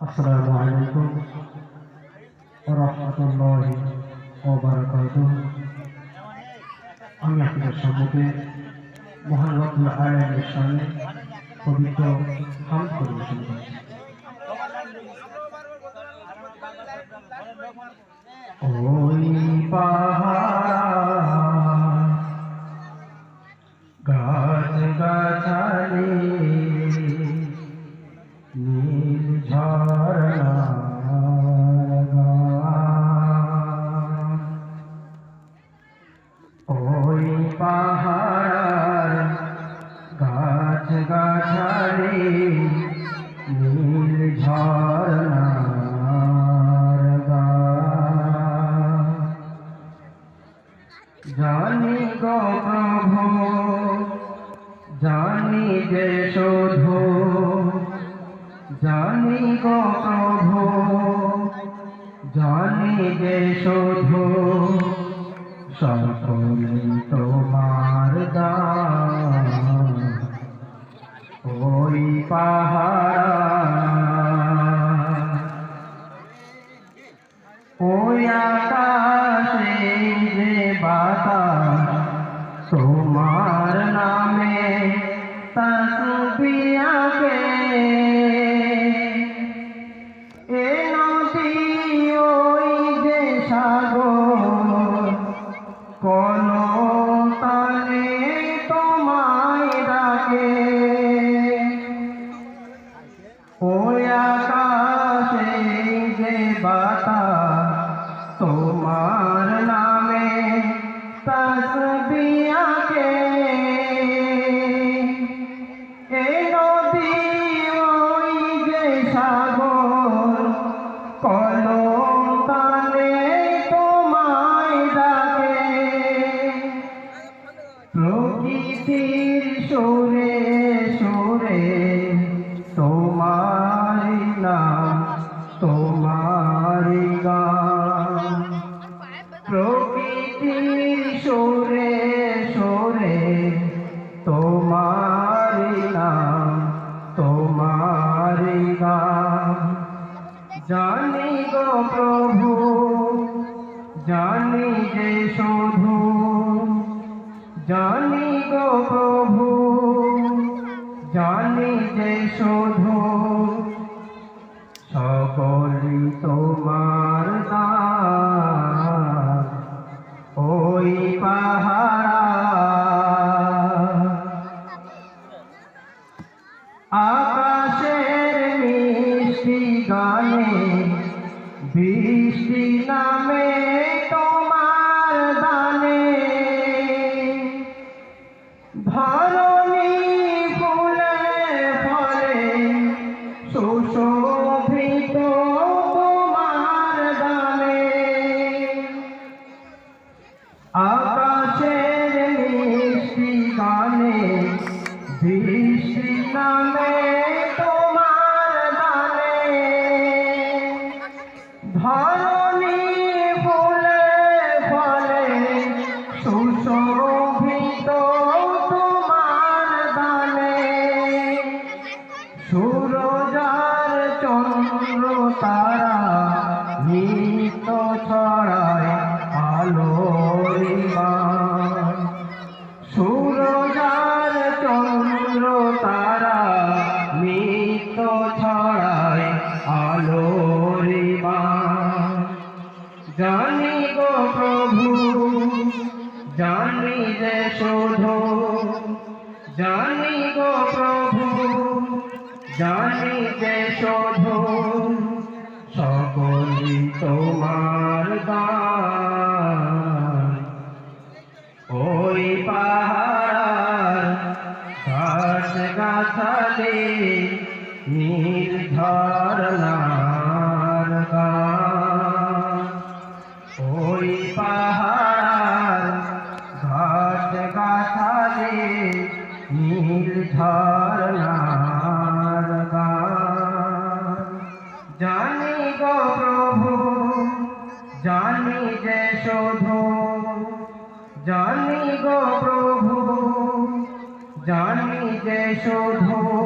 আসসালামু আলাইকুম রহমতুল্লাহি আমি আপনাদের সম্মুখে মহান রব্বুল আলামিনের সামনে পবিত্র হাম পরিবেশন করছি। ওই পাহাড় গাছ গাছালি জানি গো প্রভু জানি যে জানি প্রভু জানি যে শোধু। সকলে তোমার ওই পাহাড়। ওই আকাশে যে তোমার নামে তসবিয়াকে তালে তোমায় ডাকে। ওই আকাশে যে বাতাস প্রকৃতির সুরে সুরে তোমার নাম তোমার গান। প্রকৃতির সুরে সুরে তোমার নাম তোমার জানি গো প্রভু, জানি যে শুধু, জানি প্রভু জানি যে শুধু সকলি তোমার দান সুশোভিত তোমার দানে আকাশের মিষ্টি গানে বৃষ্টি নামে তোমার দানে ধরণী ফুলে ফলে সুশোভিত তোমার দানে চন্দ্র তারা নিত্য ছড়ায় আলোর। সুরজার চন্দ্র তারা নিত্য ছড়ায় আলোর। জানি গো প্রভু, জানি যে শোধ, জানি গো প্রভু জানি যে শোধ সকলি তোমার ওই পাহাড় গাছ গাছালি নীল ঝরনার ওই পাহাড় গাছ গাছালি নীল ঝরনার শুধু